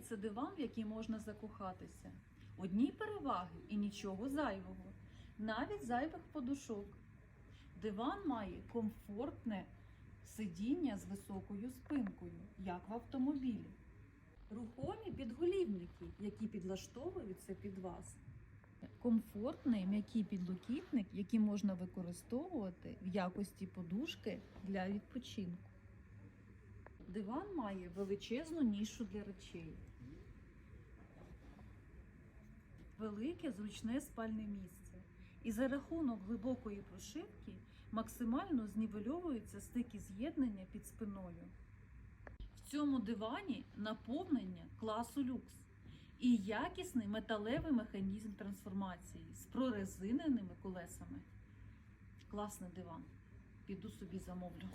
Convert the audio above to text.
це диван, в який можна закохатися. Одні переваги і нічого зайвого, навіть зайвих подушок. Диван має комфортне сидіння з високою спинкою, як в автомобілі. Рухомі підголівники, які підлаштовуються під вас. Комфортний м'який підлокітник, який можна використовувати в якості подушки для відпочинку. Диван має величезну нішу для речей. Велике зручне спальне місце. І за рахунок глибокої прошивки максимально знівельовуються стики з'єднання під спиною. В цьому дивані наповнення класу люкс і якісний металевий механізм трансформації з прорезиненими колесами. Класний диван. Піду собі замовлю.